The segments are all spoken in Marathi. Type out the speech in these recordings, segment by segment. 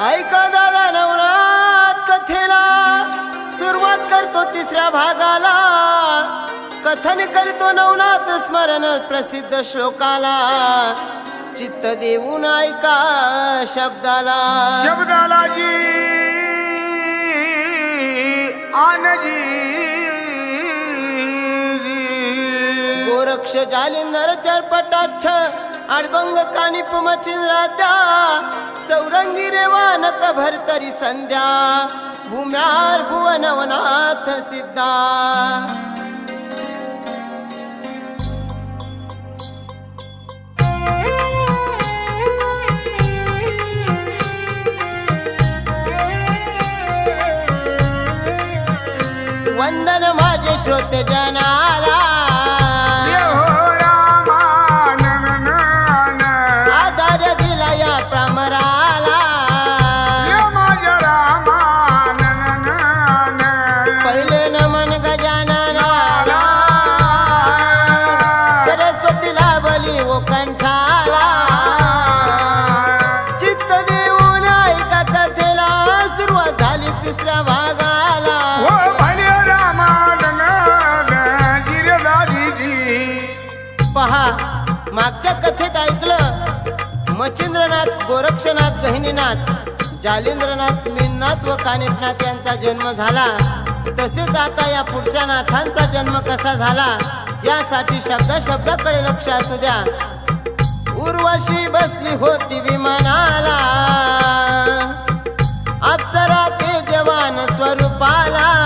ऐका दादा नवनाथ कथेला. सुरुवात करतो तिसऱ्या भागाला. कथन करतो नवनाथ स्मरण प्रसिद्ध श्लोकाला. चित्त देऊन ऐका शब्दाला. शब्दाला जी आनजी. गोरक्ष जालिंदर चरपटाच्छ आडबंग कानिप मचिंद्रात्या चौरंगी रेवानक भरतरी संध्या. भूम्यार भुवनवनाथ सिद्धा. वंदन माझे श्रोते जना गोरक्षनाथ जालिंद्रनाथ मीननाथ व कानिफनाथ यांचा जन्म झाला. तसेच आता या पुढच्या नाथांचा जन्म कसा झाला यासाठी शब्द शब्दाकडे लक्ष असू द्या. उर्वशी बसली होती विमानाला. अप्सरा ते जवान स्वरूपाला.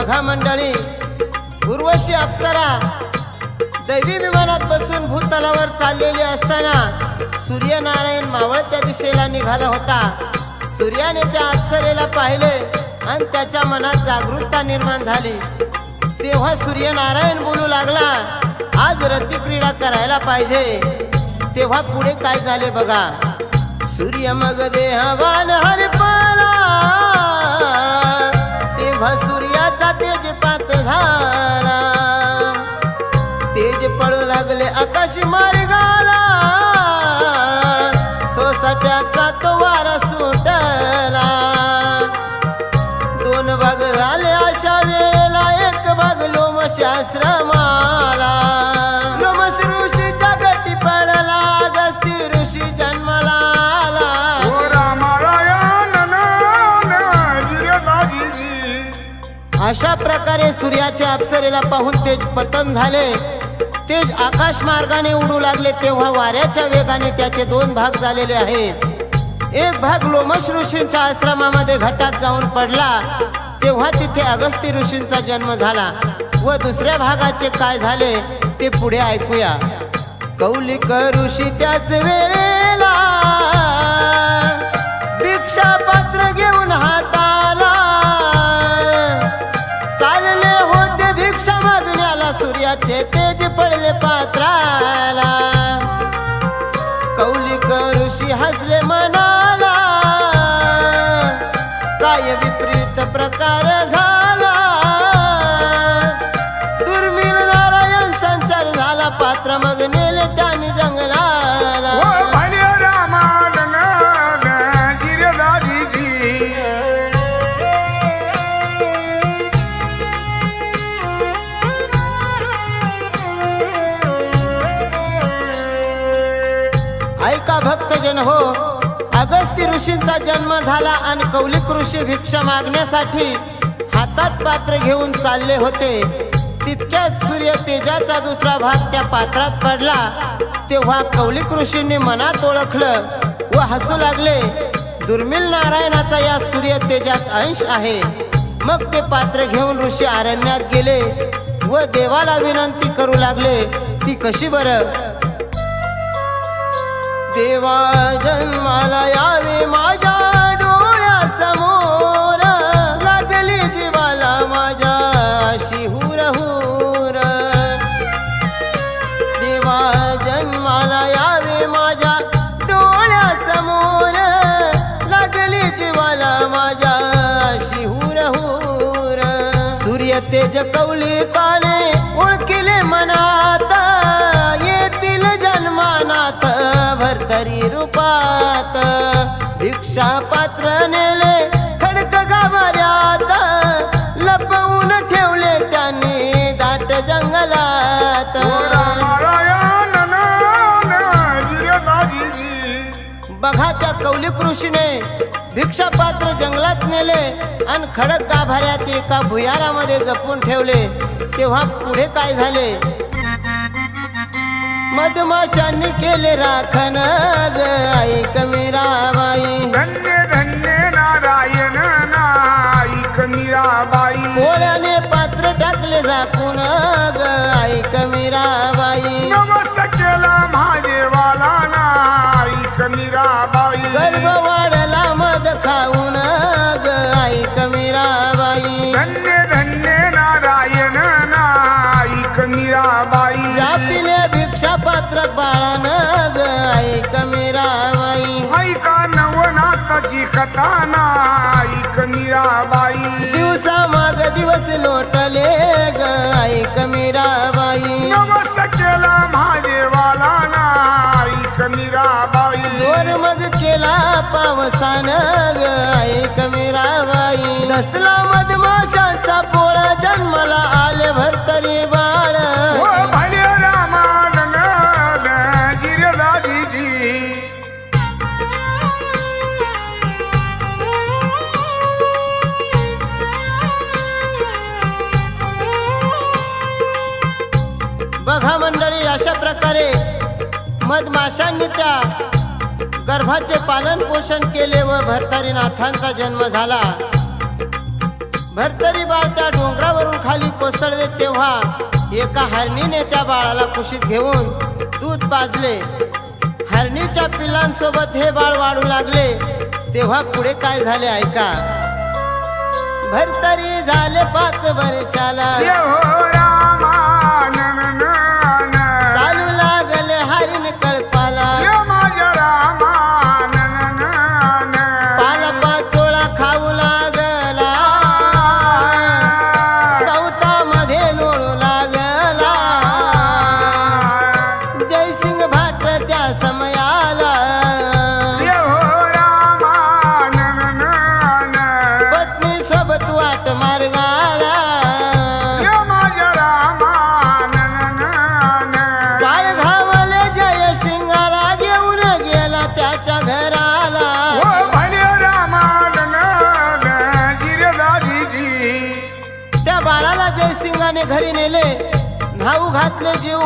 बघा मंडळी उर्वशी अप्सरा दैवी विमानात बसून भूतलावर चाललेली असताना सूर्यनारायण मावळत्या दिशेला निघाला होता. सूर्याने त्या अप्सरेला पाहिले आणि त्याच्या मनात जागरूकता निर्माण झाली. तेव्हा सूर्यनारायण बोलू लागला आज रती क्रीडा करायला पाहिजे. तेव्हा पुढे काय झाले बघा. सूर्य मग देहवान हरिपाला तेव्हा सूर्याचा तेजपात झाला तेज पडू लागले आकाश मार्गाला. सोसाट्याचा तो वारा सुटला. दोन भाग झाले अशा वेळेला एक भाग लोमशास्त्रमाला. सूर्याच्या अप्सरेला पाहून तेज पतन झाले. तेज आकाश मार्गाने उडू लागले तेव्हा वाऱ्याच्या वेगाने त्याचे दोन भाग झालेले आहेत. एक भाग लोमस ऋषींच्या आश्रमामध्ये घटात जाऊन पडला. तेव्हा तिथे अगस्ती ऋषींचा जन्म झाला. व दुसऱ्या भागाचे काय झाले ते पुढे ऐकूया. कौलिक ऋषी त्याच वेळेला भिक्षा पडले पात्राला. कौलिक ऋषी हसले मनाला. काय विपरीत प्रकार ऋषींचा जन्म झाला आणि कौलिक ऋषी भिक्षा मागण्यासाठी हातात पात्र घेऊन चालले होते. तितक्यात सूर्य तेजाचा दुसरा भाग त्या पात्रात पडला. तेव्हा कौलिक ऋषींनी मनात ओळखलं व हसू लागले. दुर्मिळ नारायणाचा या सूर्य तेजात अंश आहे. मग ते पात्र घेऊन ऋषी अरण्यात गेले व देवाला विनंती करू लागले ती कशी बरं? देवा जन्माला यावे माझ्या भरतरी रूपात भिक्षा पात्र नेले खडक गाभाऱ्यात लपवून ठेवले त्यांनी दाट जंगलात. बघा त्या कौली कृषीने भिक्षा पात्र जंगलात नेले आणि खडक गाभाऱ्यात एका भुयारामध्ये जपून ठेवले. तेव्हा पुढे काय झाले? मधमाशांनी केले राखण ग. ऐक मीराबाई. धन्य धन्य नारायण नाईक मीराबाई. पोळ्याने पात्र टाकले झाकून ग. ऐक मीराबाई. पावसान ग ऐक मीराबाई दसला मधमाशांचा पोळा जन्माला आले भरतरी बाळ. बघा मंडळी अशा प्रकारे मधमाशांनी त्या गर्भाचे पालन पोषण केले व भरतारी नाथांचा जन्म झाला. भरतरी बाळ त्या डोंगरावरून खाली कोसळले तेव्हा एका हरणीने त्या बाळाला कुशीत घेऊन दूध पाजले. हरणीच्या पिल्लांसोबत हे बाळ वाढू लागले. तेव्हा पुढे काय झाले ऐका. भरतरी झाले पाच वर्षाला.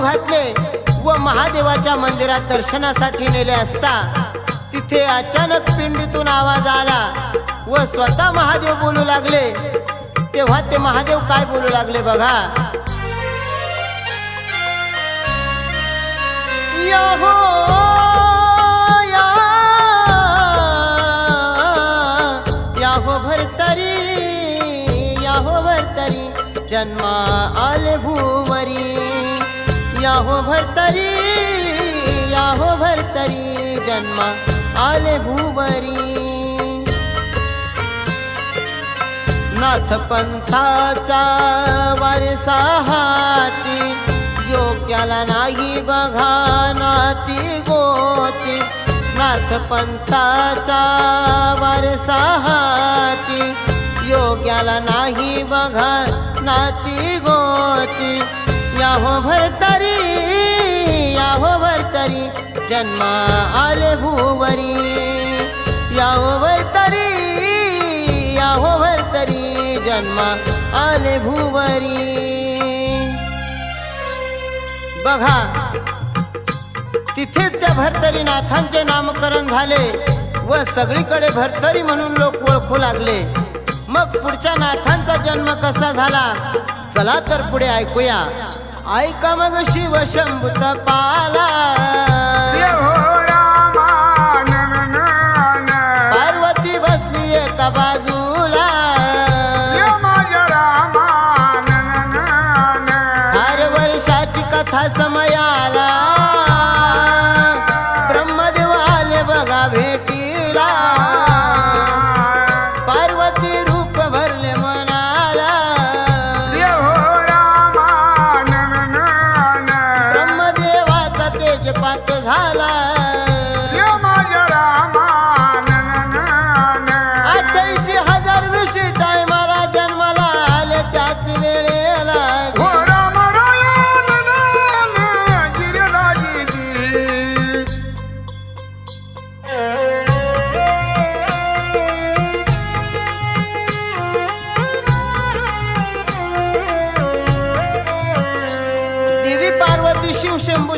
घातले व महादेवाच्या मंदिरात दर्शनासाठी नेले असता तिथे अचानक पिंडीतून आवाज आला व स्वतः महादेव बोलू लागले. तेव्हा ते महादेव काय बोलू लागले बघा. याहो या याहो हो हो जन्मा आले भू आहो भरतरी याहो भरतरी जन्मा आले भूवरी. नाथ पंथाचा वारसा हाती योग्याला नाही बघा नाती गोती. नाथ पंथाचा वारसा हाती योग्याला नाही बघा नाती गोती. याहो याहो भरतरी जन्मा आले भूवरी. यावर तरी यावर तरी जन्मा आले भूवरी. बघा तिथेच त्या भरतरी नाथांचे नामकरण झाले व सगळीकडे भरतरी म्हणून लोक ओळखू लागले. मग पुढच्या नाथांचा जन्म कसा झाला? चला तर पुढे ऐकूया. ऐका मग शिव शंभूत पाला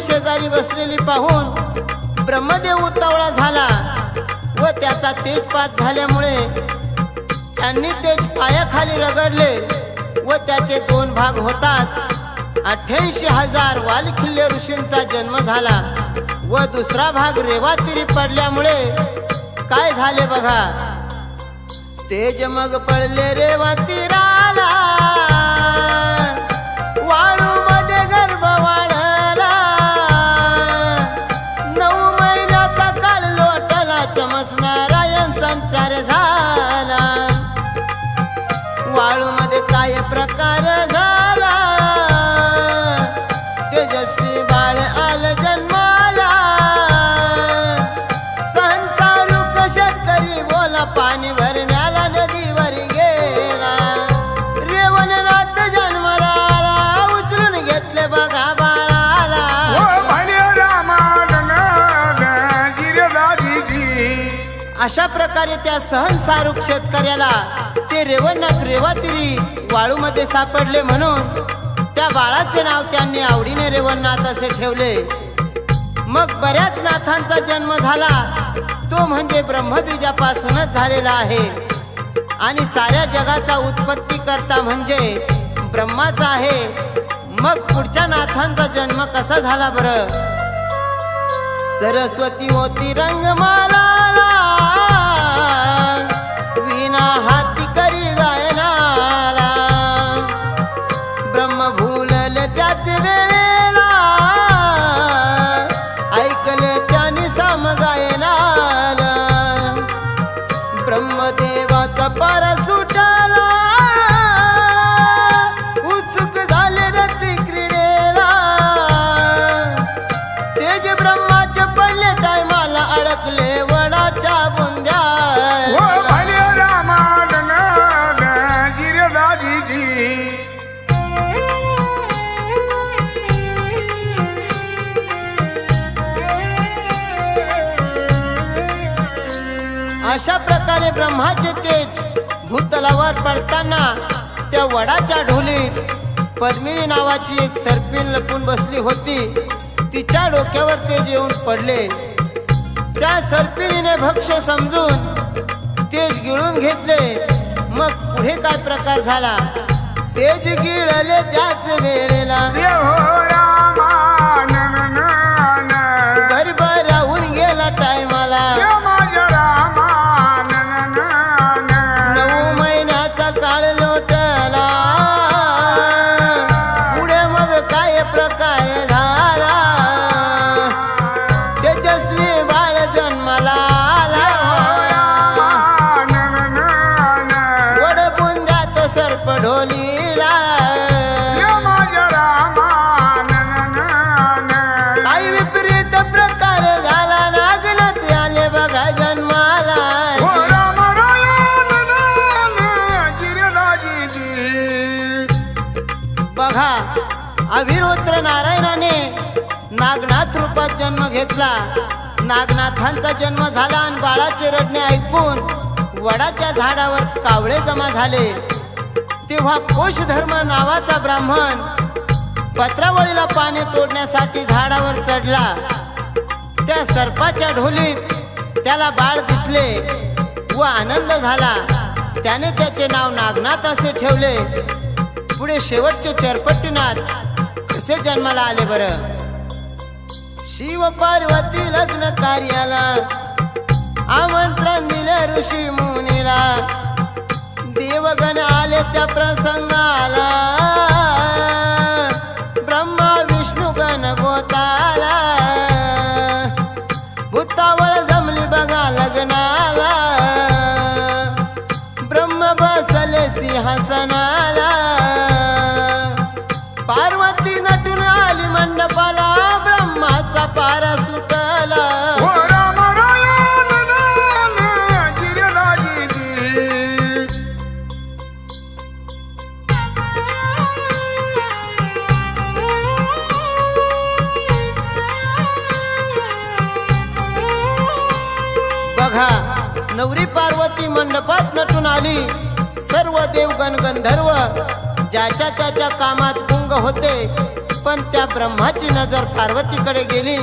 शेजारी बसलेली पाहून ब्रह्मदेव उतावळा झाला व त्याचा तेजपात झाल्यामुळे त्यांनी तेज पायाखाली रगडले व त्याचे दोन भाग होतात. अठ्ठ्याऐंशी हजार वालखिल्ले ऋषींचा जन्म झाला व दुसरा भाग रेवातिरी पडल्यामुळे काय झाले बघा? तेज मग पडले रेवातीराला प्रकारे त्या सहनसारूक शेतकऱ्याला. ते रेवणनाथ रेवातिरी वाळूमध्ये सापडले म्हणून त्या बाळाचे नाव त्यांनी आवडीने रेवणनाथ असे ठेवले. मग बऱ्याच नाथांचा जन्म झाला. तो म्हणजे ब्रह्मबीजापासूनच झालेला आहे. आणि साऱ्या जगाचा उत्पत्ती करता म्हणजे ब्रह्माचा आहे. मग पुढच्या नाथांचा जन्म कसा झाला बरं? सरस्वती होती रंगमाला असताना त्या वडाच्या ढोलीत पद्मिनी नावाची एक सर्पिन लपून बसली होती. तिच्या डोक्यावर ते जेवून पडले. त्या सर्पिणीने भक्ष समजून तेज गिळून घेतले. मग पुढे काय प्रकार झाला? तेज गिळले त्याच वेळेला. जन्म नागनाथांचा जन्म झाला आणि बाळाचे रडणे ऐकून वडाच्या झाडावर कावळे जमा झाले. तेव्हा कोश धर्म नावाचा ब्राह्मण पत्रावळीला पाणी तोडण्यासाठी झाडावर चढला. त्या सर्पाच्या ढोलीत त्याला बाळ दिसले व आनंद झाला. त्याने त्याचे नाव नागनाथ असे ठेवले. पुढे शेवटचे चरपट्टीनाथ कसे जन्माला आले बरं. शिव पार्वती लग्न कार्याला. आमंत्रण दिले ऋषी मुनीला. देवगण आले त्या प्रसंगाला. ब्रह्मा विष्णू गण गोताला. भूतावळ जमली बघा लग्नाला. ब्रह्म बसले सिंहासनाला आली सर्व देवगण गंधर्व ज्याच्या त्याच्या कामात गुंग होते पण त्या ब्रह्माची नजर पार्वतीकडे गेली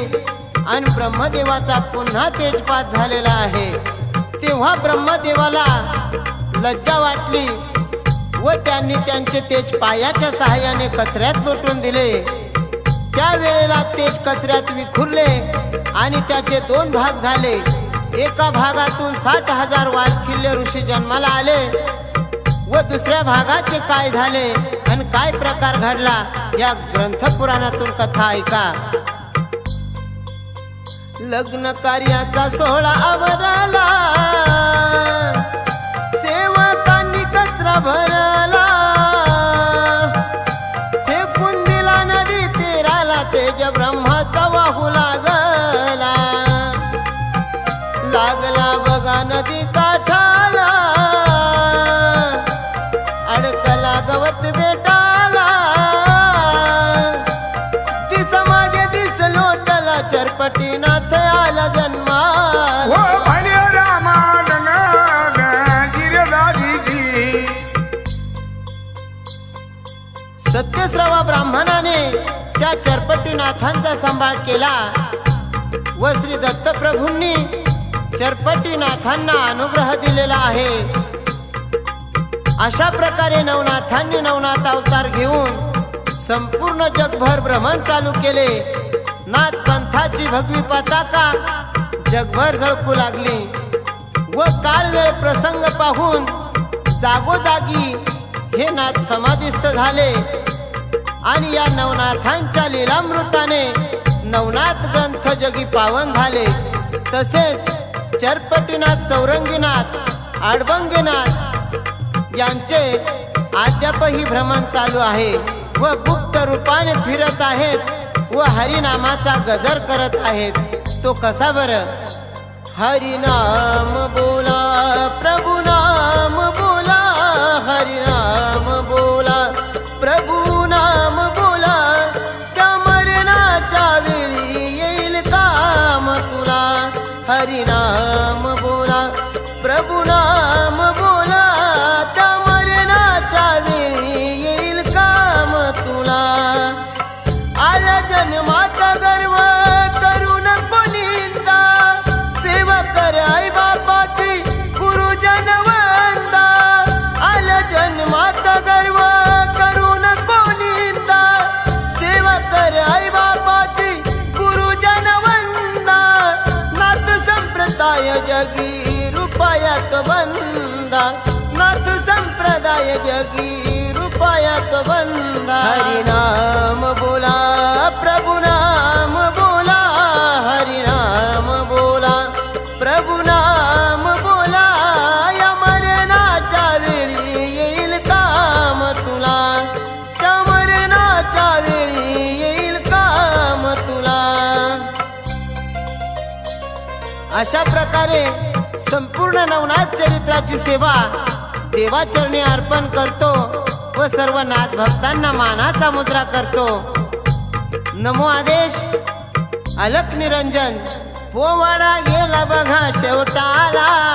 आणि ब्रह्मदेवाचा पुन्हा तेजपात झालेला आहे. तेव्हा ब्रह्मदेवाला लज्जा वाटली व त्यांनी त्यांचे तेज पायाच्या सहाय्याने कचऱ्यात लोटून दिले. त्यावेळेला तेज कचऱ्यात विखुरले आणि त्याचे दोन भाग झाले. एका भागातून साठ हजार वालखिल्य ऋषी जन्माला आले व दुसऱ्या भागाचे काय झाले आणि काय प्रकार घडला या ग्रंथ पुराणातून कथा ऐका. लग्न कार्याचा सोहळा आवराला. सेवकांनी कचरा भर चरपटीनाथांचा सांभाळ केला. व श्री दत्तप्रभूंनी चरपटीनाथांना अनुग्रह दिलेला आहे. अशा प्रकारे नवनाथांनी नवनाथ अवतार घेऊन संपूर्ण जगभर भ्रमण चालू केले. नाथ पंथाची भगवी पताका जगभर झळकू लागली. व काळवेळ प्रसंग पाहून जागोजागी हे नाथ समाधिस्थ झाले. आणि या नवनाथांच्या लीलामृताने नवनाथ ग्रंथ जगी पावन झाले. तसेच चरपटीनाथ चौरंगीनाथ आडबंगीनाथ यांचे अद्यापही भ्रमण चालू आहे व गुप्त रूपाने फिरत आहेत व हरिनामाचा गजर करत आहेत. तो कसा बरं? हरिनाम बोला प्रभु नाम बोला हरिनाम प्रभु नाम जगी रुपयात वंदा. हरिनाम बोला प्रभु नाम बोला हरिनाम बोला प्रभु नाम बोला. या मरणाच्या वेळी येईल काम तुला. त्या मरणाच्या वेळी येईल काम तुला. अशा प्रकारे संपूर्ण नवनाथ चरित्राची सेवा देवाचरणी अर्पण करतो व सर्व नाथ भक्तांना मानाचा मुद्रा करतो. नमो आदेश. अलक निरंजन. पोवाडा गेला बघा शेवटाला.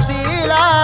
तिला